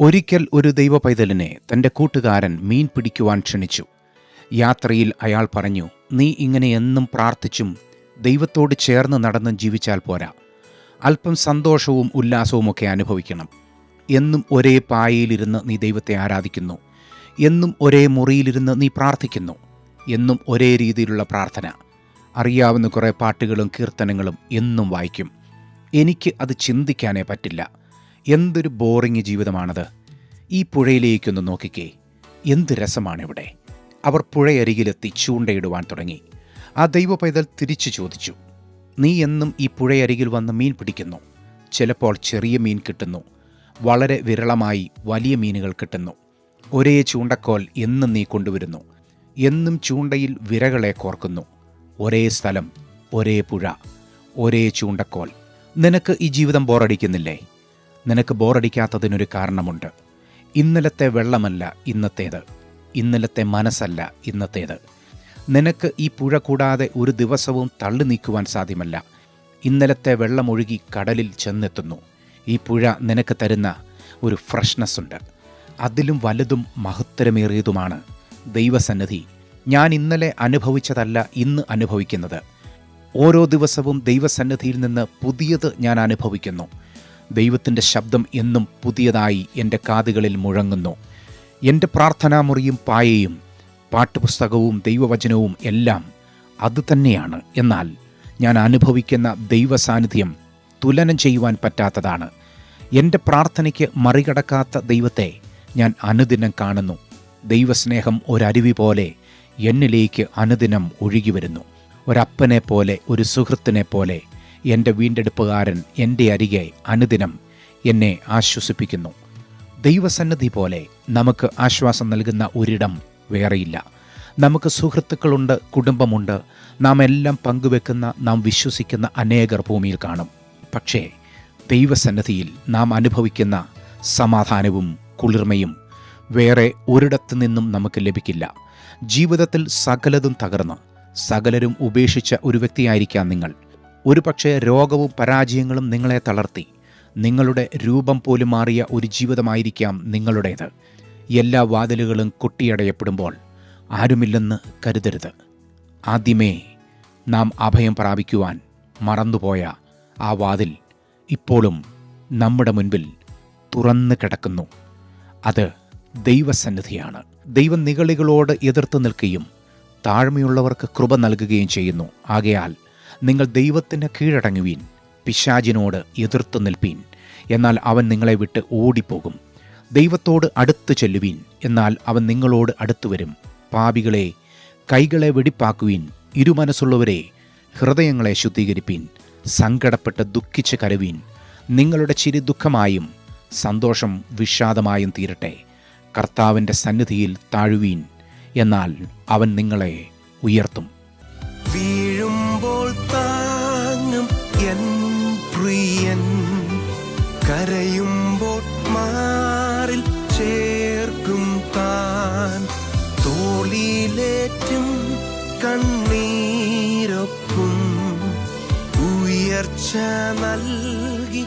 ഒരിക്കൽ ഒരു ദൈവ പൈതലിനെ തന്റെ കൂട്ടുകാരൻ മീൻ പിടിക്കുവാൻ ക്ഷണിച്ചു. യാത്രയിൽ അയാൾ പറഞ്ഞു നീ ഇങ്ങനെ എന്നും പ്രാർത്ഥിച്ചും ദൈവത്തോട് ചേർന്ന് നടന്നും ജീവിച്ചാൽ പോരാ. അല്പം സന്തോഷവും ഉല്ലാസവുമൊക്കെ അനുഭവിക്കണം. എന്നും ഒരേ പായയിലിരുന്ന് നീ ദൈവത്തെ ആരാധിക്കുന്നു. എന്നും ഒരേ മുറിയിലിരുന്ന് നീ പ്രാർത്ഥിക്കുന്നു. എന്നും ഒരേ രീതിയിലുള്ള പ്രാർത്ഥന. അറിയാവുന്ന കുറേ പാട്ടുകളും കീർത്തനങ്ങളും എന്നും വായിക്കും. എനിക്ക് അത് ചിന്തിക്കാനേ പറ്റില്ല. എന്തൊരു ബോറിങ് ജീവിതമാണത്. ഈ പുഴയിലേക്കൊന്ന് നോക്കിക്കേ. എന്ത് രസമാണിവിടെ. അവർ പുഴയരികിലെത്തി ചൂണ്ടയിടുവാൻ തുടങ്ങി. ആ ദൈവ പൈതൽ തിരിച്ചു ചോദിച്ചു. നീ എന്നും ഈ പുഴയരികിൽ വന്ന് മീൻ പിടിക്കുന്നു. ചിലപ്പോൾ ചെറിയ മീൻ കിട്ടുന്നു. വളരെ വിരളമായി വലിയ മീനുകൾ കിട്ടുന്നു. ഒരേ ചൂണ്ടക്കോൽ എന്നും നീ കൊണ്ടുവരുന്നു. എന്നും ചൂണ്ടയിൽ വിരകളെ കോർക്കുന്നു. ഒരേ സ്ഥലം ഒരേ പുഴ ഒരേ ചൂണ്ടക്കോൽ. നിനക്ക് ഈ ജീവിതം ബോറടിക്കുന്നില്ലേ? നിനക്ക് ബോറടിക്കാത്തതിനൊരു കാരണമുണ്ട്. ഇന്നലത്തെ വെള്ളമല്ല ഇന്നത്തേത്. ഇന്നലത്തെ മനസ്സല്ല ഇന്നത്തേത്. നിനക്ക് ഈ പുഴ കൂടാതെ ഒരു ദിവസവും തള്ളി നീക്കുവാൻ സാധ്യമല്ല. ഇന്നലത്തെ വെള്ളമൊഴുകി കടലിൽ ചെന്നെത്തുന്നു. ഈ പുഴ നിനക്ക് തരുന്ന ഒരു ഫ്രഷ്നെസ് ഉണ്ട്. അതിലും വലുതും മഹത്തരമേറിയതുമാണ് ദൈവസന്നിധി. ഞാൻ ഇന്നലെ അനുഭവിച്ചതല്ല ഇന്ന് അനുഭവിക്കുന്നത്. ഓരോ ദിവസവും ദൈവസന്നിധിയിൽ നിന്ന് പുതിയത് ഞാൻ അനുഭവിക്കുന്നു. ദൈവത്തിന്റെ ശബ്ദം എന്നും പുതിയതായി എന്റെ കാതുകളിൽ മുഴങ്ങുന്നു. എന്റെ പ്രാർത്ഥനാമുറിയും പായയും പാട്ടുപുസ്തകവും ദൈവവചനവും എല്ലാം അതുതന്നെയാണ് എന്നാൽ ഞാൻ അനുഭവിക്കുന്ന ദൈവ സാന്നിധ്യം തുലനം ചെയ്യുവാൻ പറ്റാത്തതാണ്. എന്റെ പ്രാർത്ഥനയ്ക്ക് മറികടക്കാത്ത ദൈവത്തെ ഞാൻ അനുദിനം കാണുന്നു. ദൈവസ്നേഹം ഒരരുവി പോലെ എന്നിലേക്ക് അനുദിനം ഒഴുകി വരുന്നു. ഒരപ്പനെ പോലെ ഒരു സുഹൃത്തിനെ പോലെ എന്റെ വീണ്ടെടുപ്പുകാരൻ എന്റെ അരികെ അനുദിനം എന്നെ ആശ്വസിപ്പിക്കുന്നു. ദൈവസന്നിധി പോലെ നമുക്ക് ആശ്വാസം നൽകുന്ന ഒരിടം വേറെയില്ല. നമുക്ക് സുഹൃത്തുക്കളുണ്ട് കുടുംബമുണ്ട്. നാം എല്ലാം പങ്കുവെക്കുന്ന നാം വിശ്വസിക്കുന്ന അനേകർ ഭൂമിയിൽ കാണും. പക്ഷേ ദൈവസന്നിധിയിൽ നാം അനുഭവിക്കുന്ന സമാധാനവും കുളിർമയും വേറെ ഒരിടത്തു നിന്നും നമുക്ക് ലഭിക്കില്ല. ജീവിതത്തിൽ സകലതും തകർന്ന്. സകലരും ഉപേക്ഷിച്ച ഒരു വ്യക്തിയായിരിക്കാം നിങ്ങൾ. ഒരുപക്ഷെ രോഗവും പരാജയങ്ങളും നിങ്ങളെ തളർത്തി. നിങ്ങളുടെ രൂപം പോലും മാറിയ ഒരു ജീവിതമായിരിക്കാം നിങ്ങളുടേത്. എല്ലാ വാതിലുകളും കൊട്ടിയടയപ്പെടുമ്പോൾ ആരുമില്ലെന്ന് കരുതരുത്. ആദ്യമേ നാം അഭയം പ്രാപിക്കുവാൻ മറന്നുപോയ ആ വാതിൽ ഇപ്പോഴും നമ്മുടെ മുൻപിൽ തുറന്നു കിടക്കുന്നു. അത് ദൈവസന്നിധിയാണ്. ദൈവ നികളികളോട് എതിർത്ത് നിൽക്കുകയും താഴ്മയുള്ളവർക്ക് കൃപ നൽകുകയും ചെയ്യുന്നു. ആകയാൽ നിങ്ങൾ ദൈവത്തിന് കീഴടങ്ങുവീൻ പിശാചിനോട് എതിർത്ത് നിൽപ്പീൻ. എന്നാൽ അവൻ നിങ്ങളെ വിട്ട് ഓടിപ്പോകും. ദൈവത്തോട് അടുത്ത് ചെല്ലുവീൻ എന്നാൽ അവൻ നിങ്ങളോട് അടുത്തു വരും. പാപികളെ കൈകളെ വെടിപ്പാക്കുവീൻ ഇരുമനസ്സുള്ളവരെ ഹൃദയങ്ങളെ ശുദ്ധീകരിപ്പീൻ സങ്കടപ്പെട്ട് ദുഃഖിച്ച് കരുവീൻ. നിങ്ങളുടെ ചിരി ദുഃഖമായും സന്തോഷം വിഷാദമായും തീരട്ടെ. കർത്താവിന്റെ സന്നിധിയിൽ താഴുവീൻ എന്നാൽ അവൻ നിങ്ങളെ ഉയർത്തും. എൻ പ്രിയൻ കരയുമ്പോൾ മാറിൽ ചേർക്കും താൻ. തോളിലേറ്റും കണ്ണീരൊക്കും ഉയർച്ച നല്ല